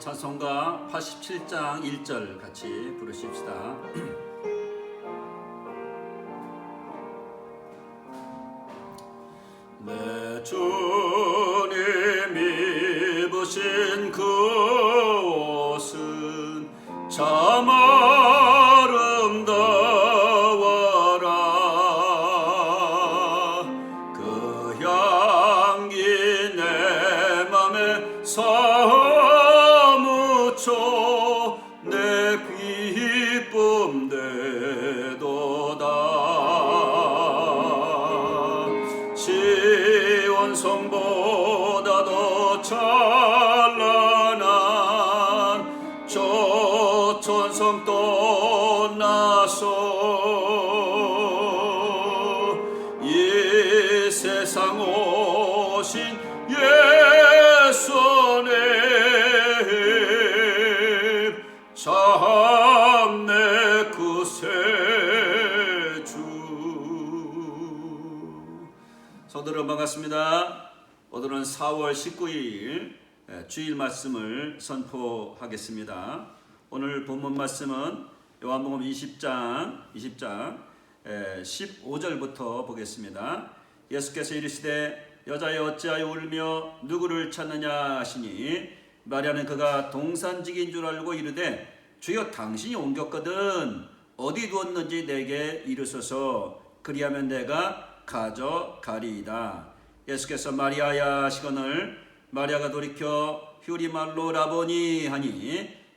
찬송가 87장 1절 같이 부르십시다. 조천성 떠나서 이 세상 오신 예수님 참내 구세주 성도들 반갑습니다. 오늘은 4월 19일 주일 말씀을 선포하겠습니다. 오늘 본문 말씀은 요한복음 20장 20장 15절부터 보겠습니다. 예수께서 이르시되 여자여 어찌하여 울며 누구를 찾느냐 하시니 마리아는 그가 동산직인 줄 알고 이르되 주여 당신이 옮겼거든 어디 두었는지 내게 이르소서 그리하면 내가 가져가리이다. 예수께서 마리아야 하시거늘 마리아가 돌이켜 휴리말로 라보니 하니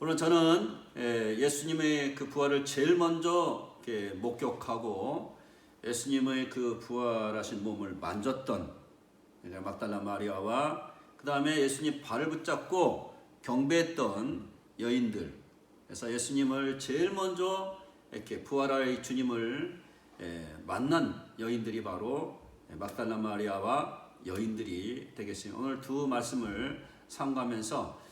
물론 저는 예, 예수님의 그 부활을 제일 먼저 이렇게 목격하고 예수님의 그 부활하신 몸을 만졌던 막달라 마리아와 그 다음에 예수님 발을 붙잡고 경배했던 여인들. 그래서 예수님을 제일 먼저 이렇게 부활할 주님을 예, 만난 여인들이 바로 막달라 마리아와 여인들이 되겠습니다. 오늘 두 말씀을 상고하면서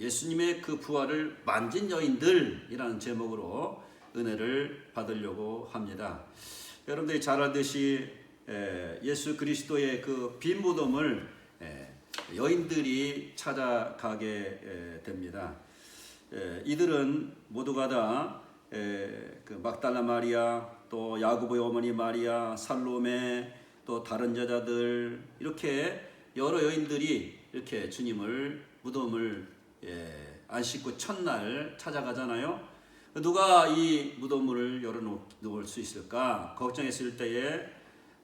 예수님의 그 부활을 만진 여인들이라는 제목으로 은혜를 받으려고 합니다. 여러분들이 잘 알듯이 예수 그리스도의 그 빈 무덤을 여인들이 찾아가게 됩니다. 이들은 모두가 다그 막달라 마리아 또 야고보의 어머니 마리아 살로메 또 다른 여자들 이렇게 여러 여인들이 이렇게 주님을 무덤을 예, 안 씻고 첫날 찾아가잖아요. 누가 이 무덤을 열어놓을 수 있을까 걱정했을 때에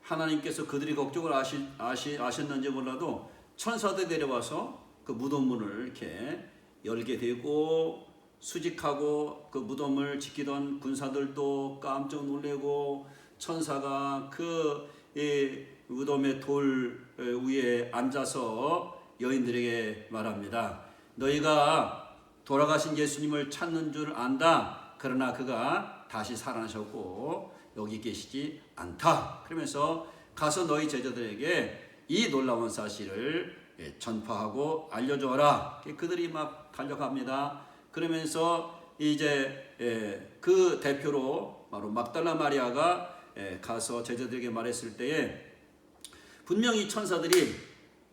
하나님께서 그들이 걱정을 아시, 아시, 아셨는지 몰라도 천사들 내려와서 그 무덤문을 이렇게 열게 되고 수직하고 그 무덤을 지키던 군사들도 깜짝 놀래고 천사가 그 무덤의 돌 위에 앉아서 여인들에게 말합니다. 너희가 돌아가신 예수님을 찾는 줄 안다. 그러나 그가 다시 살아나셨고 여기 계시지 않다. 그러면서 가서 너희 제자들에게 이 놀라운 사실을 전파하고 알려줘라. 그들이 막 달려갑니다. 그러면서 이제 그 대표로 바로 막달라 마리아가 가서 제자들에게 말했을 때에 분명히 천사들이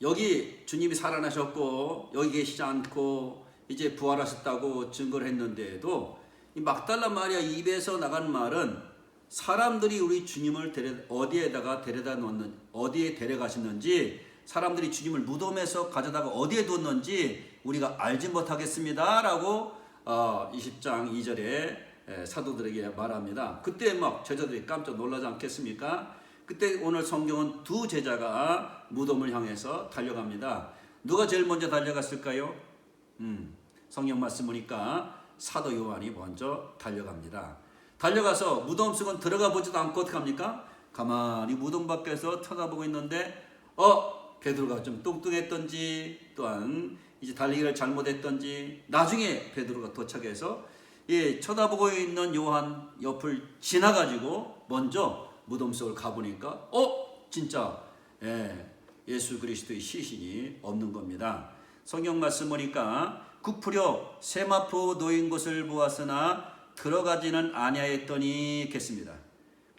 여기 주님이 살아나셨고 여기 계시지 않고 이제 부활하셨다고 증거를 했는데도 이 막달라 마리아 입에서 나간 말은 사람들이 우리 주님을 데려 어디에다가 데려다 놓는 어디에 데려가셨는지 사람들이 주님을 무덤에서 가져다가 어디에 뒀는지 우리가 알지 못하겠습니다라고 어, 20장 2절에 사도들에게 말합니다. 그때 막 제자들이 깜짝 놀라지 않겠습니까? 그때 오늘 성경은 두 제자가 무덤을 향해서 달려갑니다. 누가 제일 먼저 달려갔을까요? 음, 성경 말씀 보니까 사도 요한이 먼저 달려갑니다. 달려가서 무덤 속은 들어가 보지도 않고 어떻게 합니까? 가만히 무덤 밖에서 쳐다보고 있는데 어 베드로가 좀 뚱뚱했던지 또한 이제 달리기를 잘못했던지 나중에 베드로가 도착해서 예, 쳐다보고 있는 요한 옆을 지나가지고 먼저 무덤 속을 가보니까 어 진짜 예, 예수 그리스도의 시신이 없는 겁니다. 성경 말씀 보니까 구푸려 세마포 놓인 곳을 보았으나 들어가지는 아니하였더니 겠습니다.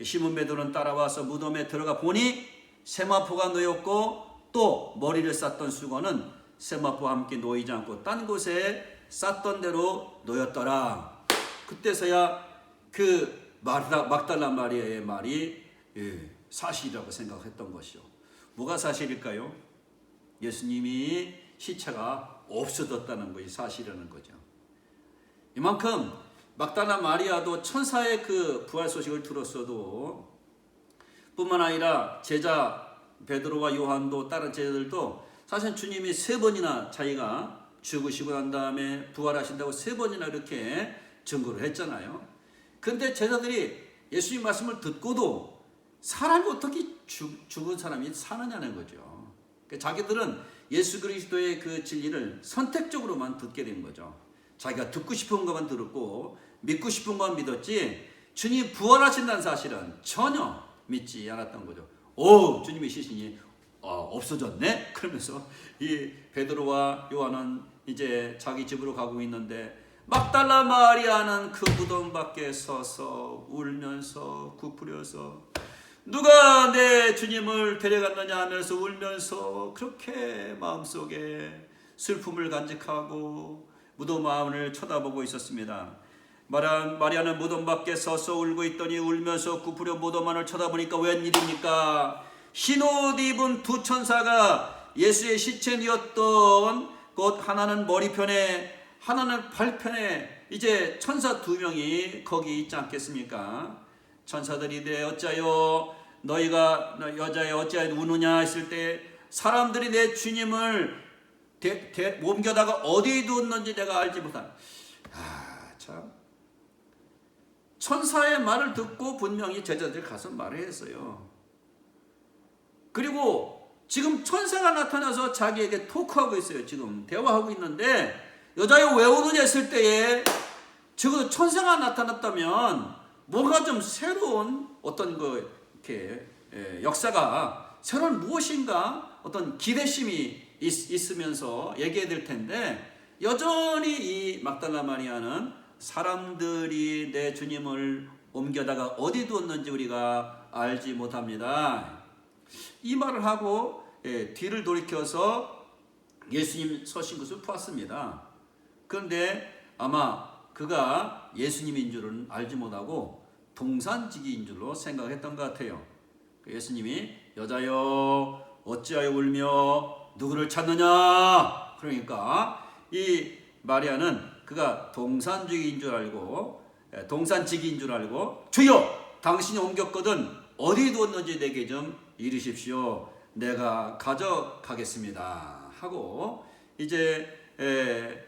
시몬 베드로는 따라와서 무덤에 들어가 보니 세마포가 놓였고 또 머리를 쌌던 수건은 세마포와 함께 놓이지 않고 딴 곳에 쌌던 대로 놓였더라. 그때서야 그 막달라 마리아의 말이 예, 사실이라고 생각했던 것이요. 뭐가 사실일까요? 예수님이 시체가 없어졌다는 것이 사실이라는 거죠. 이만큼 막달라 마리아도 천사의 그 부활 소식을 들었어도 뿐만 아니라 제자 베드로와 요한도 다른 제자들도 사실 주님이 세 번이나 자기가 죽으시고 난 다음에 부활하신다고 세 번이나 이렇게 증거를 했잖아요. 근데 제자들이 예수님 말씀을 듣고도 사람이 어떻게 죽, 죽은 사람이 사느냐는 거죠. 그러니까 자기들은 예수 그리스도의 그 진리를 선택적으로만 듣게 된 거죠. 자기가 듣고 싶은 것만 들었고 믿고 싶은 것만 믿었지 주님 부활하신다는 사실은 전혀 믿지 않았던 거죠. 오 주님의 시신이 어, 없어졌네? 그러면서 이 베드로와 요한은 이제 자기 집으로 가고 있는데 막달라 마리아는 그 무덤 밖에 서서 울면서 구부려서 누가 내 주님을 데려갔느냐 하면서 울면서 그렇게 마음속에 슬픔을 간직하고 무덤 마음을 쳐다보고 있었습니다. 마리아, 마리아는 무덤 밖에 서서 울고 있더니 울면서 구부려 무덤 안을 쳐다보니까 웬일입니까? 흰옷 입은 두 천사가 예수의 시체이었던 곳 하나는 머리편에 하나는 발편에 이제 천사 두 명이 거기 있지 않겠습니까? 천사들이 내 어짜요 너희가 여자여 어찌하여 우느냐 했을 때 사람들이 내 주님을 대, 대, 옮겨다가 어디에 두었는지 내가 알지 못한 아 참 천사의 말을 듣고 분명히 제자들이 가서 말을 했어요. 그리고 지금 천사가 나타나서 자기에게 토크하고 있어요. 지금 대화하고 있는데 여자여 왜 오느냐 했을 때에 적어도 천사가 나타났다면 뭔가 좀 새로운 어떤 그 이렇게 예, 역사가 새로운 무엇인가 어떤 기대심이 있, 으면서 얘기해야 될 텐데 여전히 이 막달라 마리아는 사람들이 내 주님을 옮겨다가 어디 두었는지 우리가 알지 못합니다. 이 말을 하고 예, 뒤를 돌이켜서 예수님 서신 것을 보았습니다. 그런데 아마 그가 예수님인 줄은 알지 못하고 동산지기인 줄로 생각했던 것 같아요. 그 예수님이 여자여 어찌하여 울며 누구를 찾느냐? 그러니까 이 마리아는 그가 동산지기인 줄 알고 예, 동산지기인 줄 알고 주여 당신이 옮겼거든 어디 두었는지 내게 좀 이르십시오. 내가 가져가겠습니다. 하고 이제 에, 에,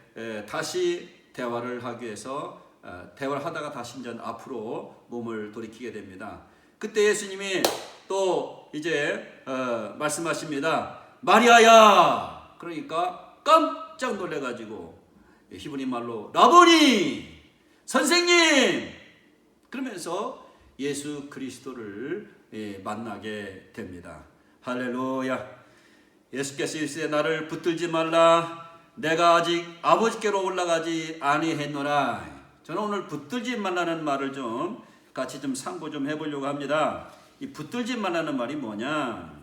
다시 대화를 하기 위해서 어, 대화를 하다가 다시 이제 앞으로 몸을 돌이키게 됩니다. 그때 예수님이 또 이제 어, 말씀하십니다. 마리아야. 그러니까 깜짝 놀래가지고 히브리 말로 라보니 선생님 그러면서 예수 그리스도를 예, 만나게 됩니다. 할렐루야. 예수께서 이르시되 나를 붙들지 말라. 내가 아직 아버지께로 올라가지 아니했노라. 저는 오늘 붙들지 말라는 말을 좀 같이 좀 상고 좀 해보려고 합니다. 이 붙들지 말라는 말이 뭐냐?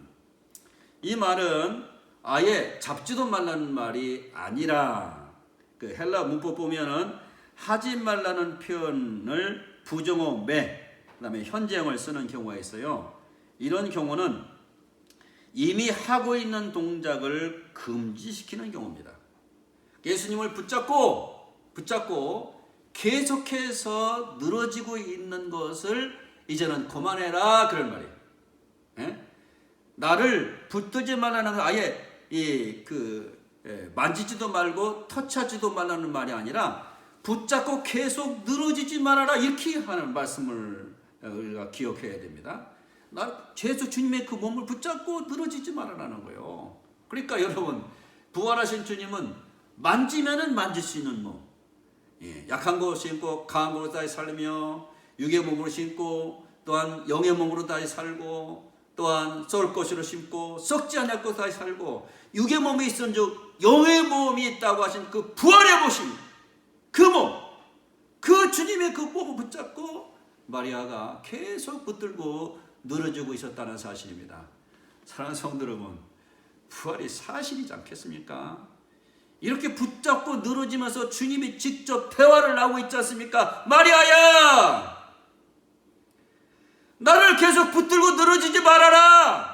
이 말은 아예 잡지도 말라는 말이 아니라 그 헬라 문법 보면은 하지 말라는 표현을 부정어 매 그다음에 현재형을 쓰는 경우가 있어요. 이런 경우는 이미 하고 있는 동작을 금지시키는 경우입니다. 예수님을 붙잡고 붙잡고 계속해서 늘어지고 있는 것을 이제는 그만해라 그런 말이에요. 예? 나를 붙들지 말라는 아예 이그 예, 만지지도 말고 터치하지도 말라는 말이 아니라 붙잡고 계속 늘어지지 말아라 이렇게 하는 말씀을 우리가 기억해야 됩니다. 나 계속 주님의 그 몸을 붙잡고 늘어지지 말아라는 거예요. 그러니까 여러분 부활하신 주님은 만지면은 만질 수 있는 몸. 예, 약한 거 신고 강한 거로 다시 살며 육의 몸으로 신고 또한 영의 몸으로 다시 살고 또한 썩을 것으로 심고 썩지 않을 것 다시 살고 육의 몸에 있은즉 영의 몸이 있다고 하신 그 부활의 보심 그 몸, 그 주님의 그 몸을 붙잡고 마리아가 계속 붙들고 늘어지고 있었다는 사실입니다. 사랑하는 성도 여러분, 부활이 사실이지 않겠습니까? 이렇게 붙잡고 늘어지면서 주님이 직접 대화를 나오고 있지 않습니까? 마리아야! 나를 계속 붙들고 늘어지지 말아라!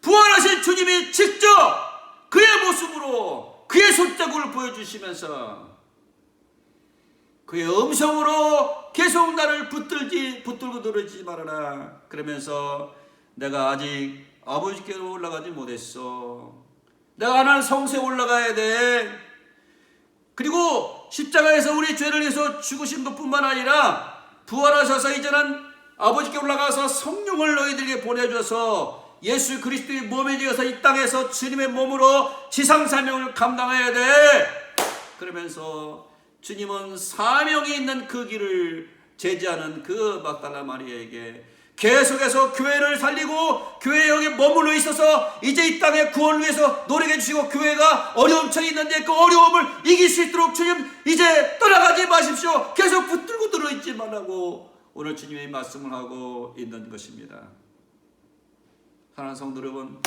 부활하신 주님이 직접 그의 모습으로 그의 손자국을 보여주시면서 그의 음성으로 계속 나를 붙들지 붙들고 늘어지지 말아라 그러면서 내가 아직 아버지께로 올라가지 못했어 내가 하나님 성소에 올라가야 돼 그리고 십자가에서 우리 죄를 위해서 죽으신 것뿐만 아니라 부활하셔서 이제는 아버지께 올라가서 성령을 너희들에게 보내줘서 예수 그리스도의 몸에 되어서 이 땅에서 주님의 몸으로 지상 사명을 감당해야 돼. 그러면서 주님은 사명이 있는 그 길을 제지하는 그 막달라 마리아에게 계속해서 교회를 살리고 교회 여기 머물러 있어서 이제 이 땅의 구원을 위해서 노력해 주시고 교회가 어려움처럼 있는데 그 어려움을 이길 수 있도록 주님 이제 떠나가지 마십시오. 계속 붙들고 들어있지 말라고 오늘 주님의 말씀을 하고 있는 것입니다. 사랑하는 성도 여러분,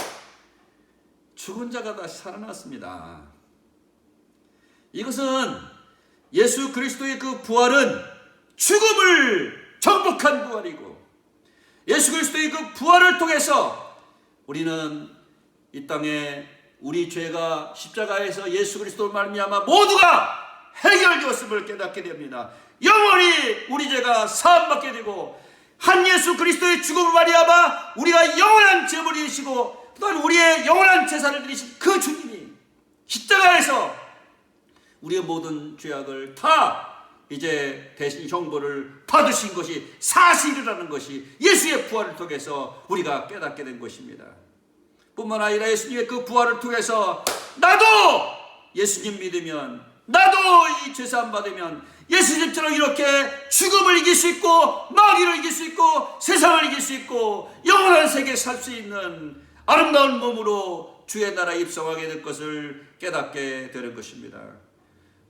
죽은 자가 다시 살아났습니다. 이것은 예수 그리스도의 그 부활은 죽음을 정복한 부활이고 예수 그리스도의 그 부활을 통해서 우리는 이 땅에 우리 죄가 십자가에서 예수 그리스도를 말미암아 모두가 해결되었음을 깨닫게 됩니다. 영원히 우리 죄가 사함받게 되고 한 예수 그리스도의 죽음을 말미암아 우리가 영원한 지시고 또한 우리의 영원한 제사를 드리신 그 주님이 십자가에서 우리의 모든 죄악을 다 이제 대신 형벌을 받으신 것이 사실이라는 것이 예수의 부활을 통해서 우리가 깨닫게 된 것입니다. 뿐만 아니라 예수님의 그 부활을 통해서 나도 예수님 믿으면 나도 이 죄사함 받으면 예수님처럼 이렇게 죽음을 이길 수 있고 마귀를 이길 수 있고 세상을 이길 수 있고 영원한 세계에 살 수 있는 아름다운 몸으로 주의 나라에 입성하게 될 것을 깨닫게 되는 것입니다.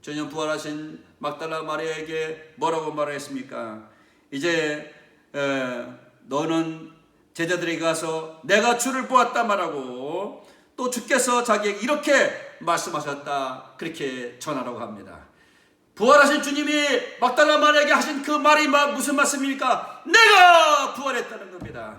전혀 부활하신 막달라 마리아에게 뭐라고 말했습니까? 이제 에, 너는 제자들에게 가서 내가 주를 보았다 말하고 또 주께서 자기에게 이렇게 말씀하셨다 그렇게 전하라고 합니다. 부활하신 주님이 막달라 마리아에게 하신 그 말이 무슨 말씀입니까? 내가 부활했다는 겁니다.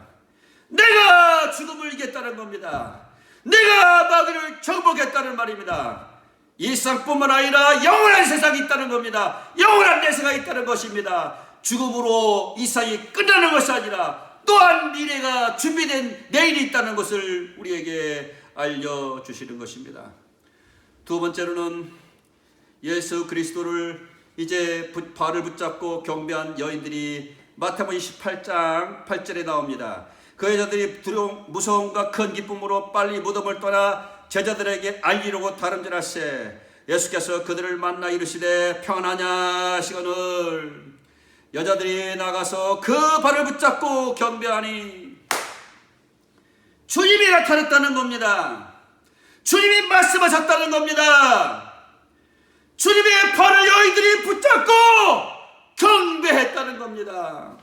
내가 죽음을 이겼다는 겁니다. 내가 마귀를 정복했다는 말입니다. 일상뿐만 아니라 영원한 세상이 있다는 겁니다. 영원한 내세가 있다는 것입니다. 죽음으로 이 세상이 끝나는 것이 아니라 또한 미래가 준비된 내일이 있다는 것을 우리에게 알려주시는 것입니다. 두 번째로는 예수 그리스도를 이제 발을 붙잡고 경배한 여인들이 마태복음 28장 8절에 나옵니다. 그 여자들이 두려움, 무서움과 큰 기쁨으로 빨리 무덤을 떠나 제자들에게 알리려고 다름질하세 예수께서 그들을 만나 이르시되 평안하냐 시거늘 여자들이 나가서 그 발을 붙잡고 경배하니 주님이 나타났다는 겁니다. 주님이 말씀하셨다는 겁니다. 주님의 발을 여인들이 붙잡고 경배했다는 겁니다.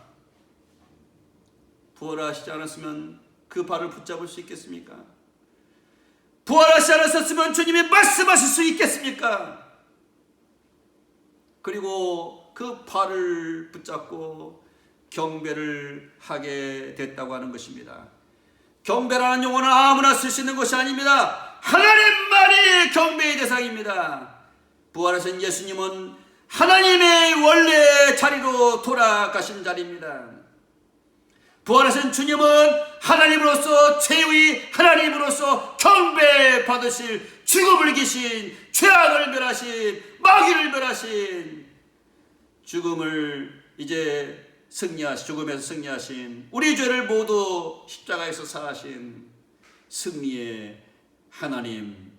부활하시지 않았으면 그 발을 붙잡을 수 있겠습니까? 부활하지 않았었으면 주님이 말씀하실 수 있겠습니까? 그리고 그 발을 붙잡고 경배를 하게 됐다고 하는 것입니다. 경배라는 용어는 아무나 쓸 수 있는 것이 아닙니다. 하나님만이 경배의 대상입니다. 부활하신 예수님은 하나님의 원래 자리로 돌아가신 자리입니다. 부활하신 주님은 하나님으로서 최후의 하나님으로서 경배 받으실 죽음을 이기신 죄악을 멸하신 마귀를 멸하신 죽음을 이제 승리하신 죽음에서 승리하신 우리 죄를 모두 십자가에서 사하신 승리의 하나님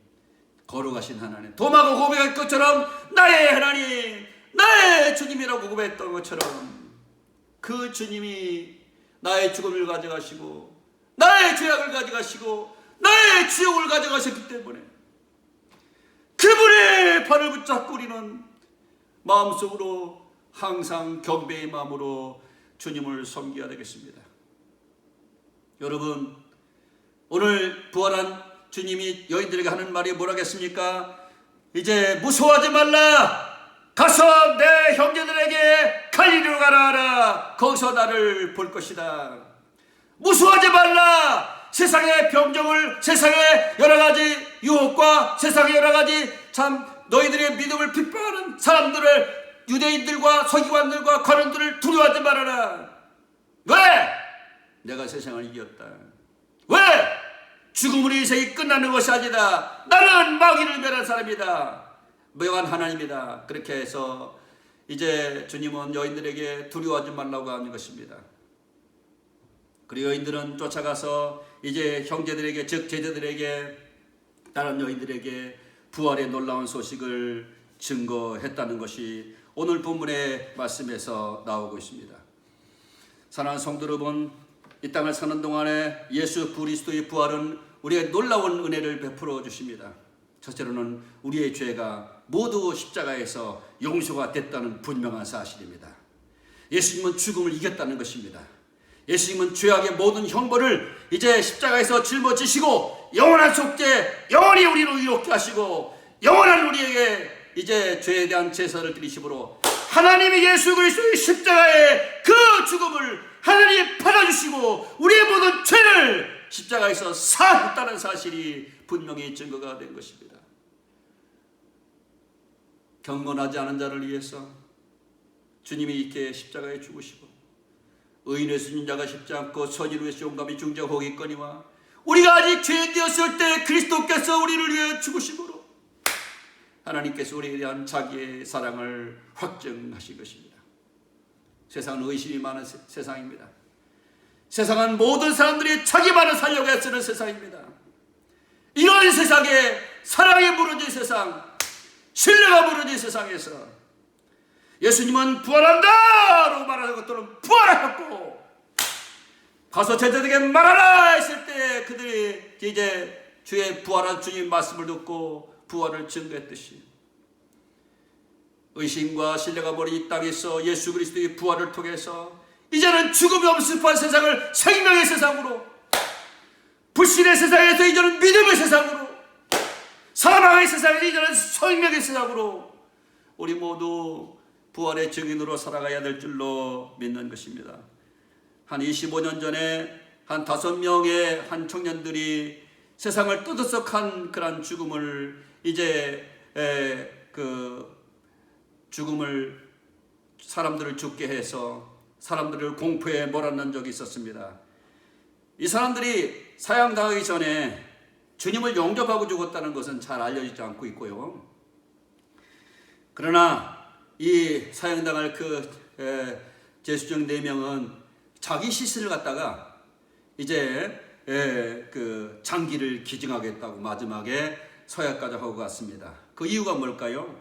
거룩하신 하나님. 도마가 고백할 것처럼 나의 하나님 나의 주님이라고 고백했던 것처럼 그 주님이 나의 죽음을 가져가시고 나의 죄악을 가져가시고 나의 지옥을 가져가셨기 때문에 그분의 발을 붙잡고 우리는 마음속으로 항상 경배의 마음으로 주님을 섬겨야 되겠습니다. 여러분 오늘 부활한 주님이 여인들에게 하는 말이 뭐라겠습니까? 이제 무서워하지 말라. 가서 내 형제들에게 갈리로 가라. 거기서 나를 볼 것이다. 무서워하지 말라. 세상의 병정을 세상의 여러 가지 유혹과 세상의 여러 가지 참 너희들의 믿음을 핍박하는 사람들을 유대인들과 서기관들과 관원들을 두려워하지 말아라. 왜? 내가 세상을 이겼다. 왜? 죽음으로 이 세상이 끝나는 것이 아니다. 나는 마귀를 멸한 사람이다. 묘한 하나님이다. 그렇게 해서 이제 주님은 여인들에게 두려워하지 말라고 하는 것입니다. 그리고 여인들은 쫓아가서 이제 형제들에게 즉 제자들에게 다른 여인들에게 부활의 놀라운 소식을 증거했다는 것이 오늘 본문의 말씀에서 나오고 있습니다. 사랑하는 성도 여러분, 이 땅을 사는 동안에 예수 그리스도의 부활은 우리에게 놀라운 은혜를 베풀어 주십니다. 첫째로는 우리의 죄가 모두 십자가에서 용서가 됐다는 분명한 사실입니다. 예수님은 죽음을 이겼다는 것입니다. 예수님은 죄악의 모든 형벌을 이제 십자가에서 짊어지시고 영원한 속죄, 영원히 우리를 의롭게 하시고 영원한 우리에게 이제 죄에 대한 제사를 드리심으로 하나님이 예수 그리스도의 십자가의 그 죽음을 하나님이 받아주시고 우리의 모든 죄를 십자가에서 사했다는 사실이 분명히 증거가 된 것입니다. 경건하지 않은 자를 위해서 주님이 이렇게 십자가에 죽으시고 의인의 순자가 쉽지 않고 선의를 위해서 용감히 중정하겠거니와 우리가 아직 죄인되었을 때 그리스도께서 우리를 위해 죽으심으로 하나님께서 우리에 대한 자기의 사랑을 확증하신 것입니다. 세상은 의심이 많은 세, 세상입니다. 세상은 모든 사람들이 자기만을 살려고 애쓰는 세상입니다. 이런 세상에 사랑이 무너진 세상, 신뢰가 무너진 세상에서 예수님은 부활한다 라고 말하는 것들은 부활하셨고 가서 제자들에게 말하라! 했을 때 그들이 이제 주의 부활한 주님 말씀을 듣고 부활을 증거했듯이 의심과 신뢰가 버린 이 땅에서 예수 그리스도의 부활을 통해서 이제는 죽음이 없습한 세상을 생명의 세상으로 불신의 세상에서 이제는 믿음의 세상으로 사망의 세상에서 이제는 생명의 세상으로 우리 모두 부활의 증인으로 살아가야 될 줄로 믿는 것입니다. 한 25년 전에 한 다섯 명의 한 청년들이 세상을 떠들썩한 그런 죽음을 이제 에, 그 죽음을 사람들을 죽게 해서 사람들을 공포에 몰아넣은 적이 있었습니다. 이 사람들이 사형당하기 전에 주님을 영접하고 죽었다는 것은 잘 알려지지 않고 있고요. 그러나 이 사형당할 그 에, 제수정 네 명은 자기 시신을 갖다가 이제 에, 그 장기를 기증하겠다고 마지막에 서약까지 하고 갔습니다. 그 이유가 뭘까요?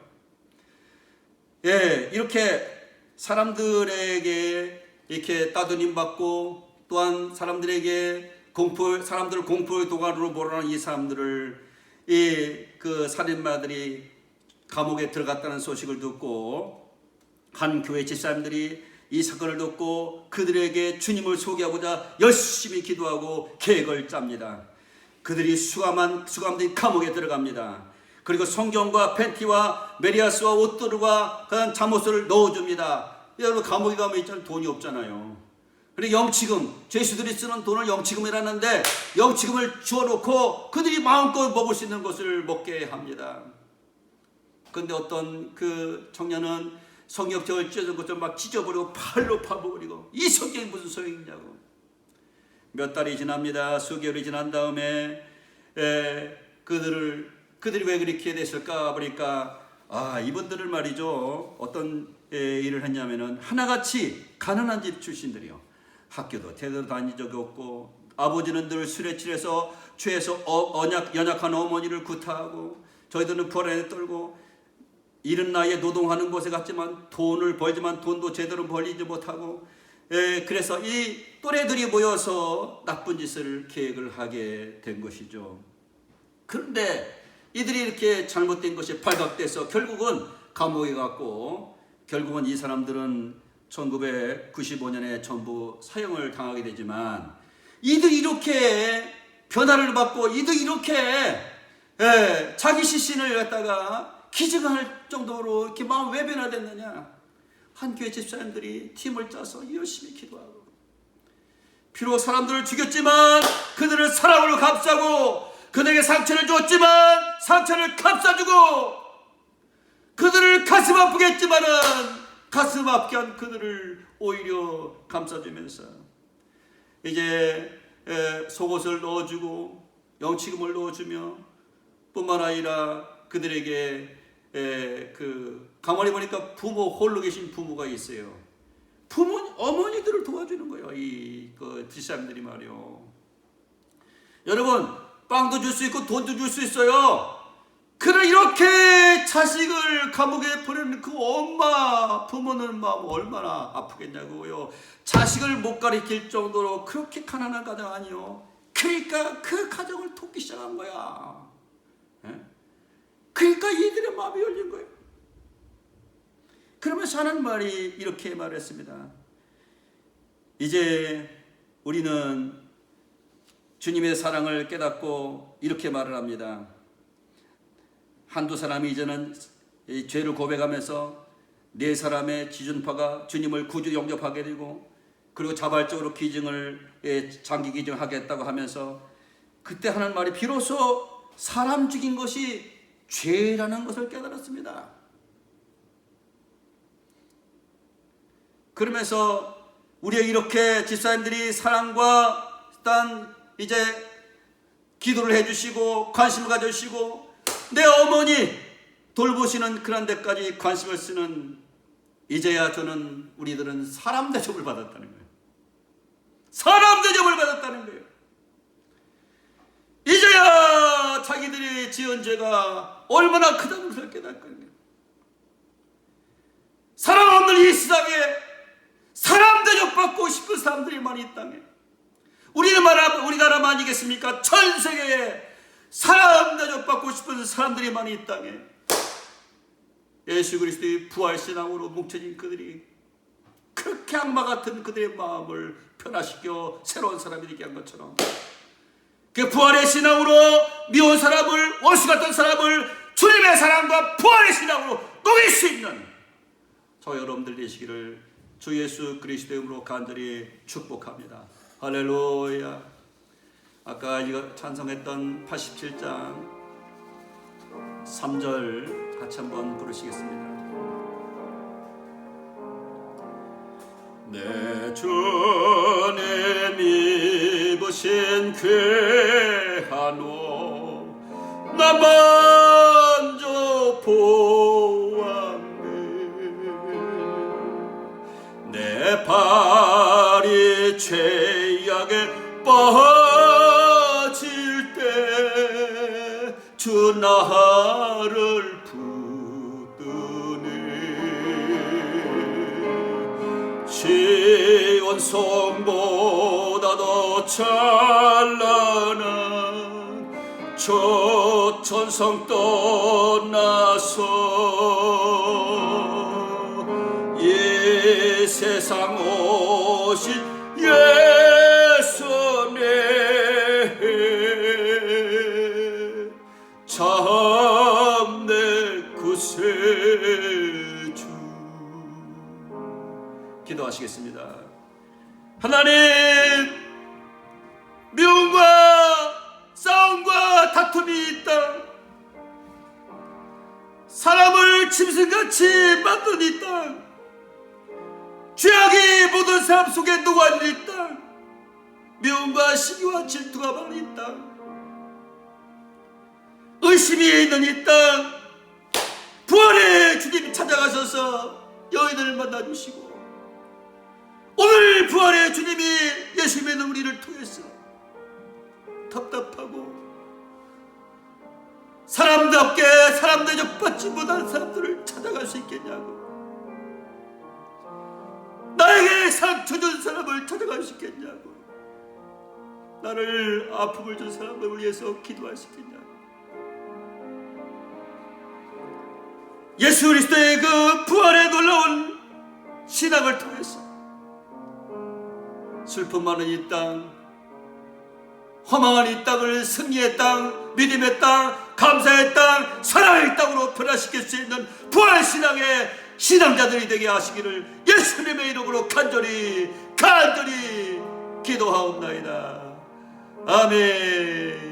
예, 이렇게 사람들에게 이렇게 따돌림 받고 또한 사람들에게 공포 사람들을 공포의 도가니로 몰아넣은 이 사람들을 이 그 살인마들이 감옥에 들어갔다는 소식을 듣고 한 교회 집사님들이 이 사건을 듣고 그들에게 주님을 소개하고자 열심히 기도하고 계획을 짭니다. 그들이 수감한 수감된 감옥에 들어갑니다. 그리고 성경과 팬티와 메리아스와 옷들과 그런 잠옷을 넣어줍니다. 여러분 감옥에 가면 있잖아요 돈이 없잖아요. 그리고 영치금 죄수들이 쓰는 돈을 영치금이라는데 영치금을 주어놓고 그들이 마음껏 먹을 수 있는 것을 먹게 합니다. 근데 어떤 그 청년은 성경책을 찢어진 것을 막 찢어버리고 팔로 파버리고 이 성경이 무슨 소용이냐고. 몇 달이 지납니다. 수개월이 지난 다음에 에, 그들을 그들이 왜 그렇게 됐을까 보니까 아 이분들을 말이죠 어떤 에, 일을 했냐면은 하나같이 가난한 집 출신들이요 학교도 제대로 다닌 적이 없고 아버지는 늘 술에 취해서 죄에서 어, 언약 연약한 어머니를 구타하고 저희들은 부활에 떨고 이른 나이에 노동하는 곳에 갔지만 돈을 벌지만 돈도 제대로 벌리지 못하고 에, 그래서 이 또래들이 모여서 나쁜 짓을 계획을 하게 된 것이죠. 그런데 이들이 이렇게 잘못된 것이 발각돼서 결국은 감옥에 갔고 결국은 이 사람들은 1995년에 전부 사형을 당하게 되지만 이들 이렇게 변화를 받고 이들 이렇게 예, 자기 시신을 갖다가 기증할 정도로 이렇게 마음 왜 변화됐느냐? 한 교회 집사님들이 팀을 짜서 열심히 기도하고 비록 사람들을 죽였지만 그들을 사랑으로 갚사고 그들에게 상처를 줬지만 상처를 갚사주고 그들을 가슴 아프게 했지만은 가슴 아프게 한 그들을 오히려 감싸주면서 이제 에, 속옷을 넣어주고 영치금을 넣어주며 뿐만 아니라 그들에게 에, 그 가만히 보니까 부모 홀로 계신 부모가 있어요. 부모 어머니들을 도와주는 거예요. 이그 집사람들이 말이요. 여러분 빵도 줄 수 있고 돈도 줄 수 있어요. 그를 이렇게 자식을 감옥에 보내는 그 엄마 부모는 마음 얼마나 아프겠냐고요. 자식을 못 가리킬 정도로 그렇게 가난한 가정 아니요. 그러니까 그 가정을 돕기 시작한 거야. 예? 그러니까 이들의 마음이 열린 거예요. 그러면서 하는 말이 이렇게 말했습니다. 이제 우리는 주님의 사랑을 깨닫고 이렇게 말을 합니다. 한두 사람이 이제는 이 죄를 고백하면서 네 사람의 지준파가 주님을 구주 영접하게 되고 그리고 자발적으로 기증을 예, 장기 기증하겠다고 하면서 그때 하는 말이 비로소 사람 죽인 것이 죄라는 것을 깨달았습니다. 그러면서 우리의 이렇게 집사님들이 사랑과 일단 이제 기도를 해주시고 관심을 가져주시고 내 어머니 돌보시는 그런 데까지 관심을 쓰는 이제야 저는 우리들은 사람 대접을 받았다는 거예요. 사람 대접을 받았다는 거예요. 이제야 자기들이 지은 죄가 얼마나 크다는 것을 깨닫거든요. 사람 없는 이 세상에 사람 대접받고 싶은 사람들이 많이 이 땅에 우리나라 우리나라만 아니겠습니까? 전 세계에 사람 대접받고 싶은 사람들이 많이 이 땅에 예수 그리스도의 부활 신앙으로 뭉쳐진 그들이 그렇게 악마 같은 그들의 마음을 변화시켜 새로운 사람이 되게 한 것처럼 그 부활의 신앙으로 미운 사람을 원수 같은 사람을 주님의 사랑과 부활의 신앙으로 녹일 수 있는 저 여러분들 되시기를 주 예수 그리스도의 이름으로 간절히 축복합니다. 할렐루야. 아까 이거 찬송했던 87장 3절 같이 한번 부르시겠습니다. 내 주님 입으신 괴한옷 나먼 성보다 더 찬란한 저 천성 떠나서 이 세상 오신 나님 미움과 싸움과 다툼이 있다. 사람을 짐승같이 만든 이 땅. 죄악이 모든 사람 속에 녹아있는 이 땅. 미움과 시기와 질투가 많은 이 땅. 의심이 있는 이 땅. 부활의 주님이 찾아가셔서 여인을 만나주시고 오늘 부활의 주님이 예수 믿는 우리를 통해서 답답하고 사람답게 사람 대접받지 못한 사람들을 찾아갈 수 있겠냐고 나에게 상처 준 사람을 찾아갈 수 있겠냐고 나를 아픔을 준 사람을 위해서 기도할 수 있겠냐고. 예수 그리스도의 그 부활의 놀라운 신앙을 통해서 슬픔 많은 이 땅, 허망한 이 땅을 승리의 땅, 믿음의 땅, 감사의 땅, 사랑의 땅으로 변화시킬 수 있는 부활 신앙의 신앙자들이 되게 하시기를 예수님의 이름으로 간절히 간절히 기도하옵나이다. 아멘.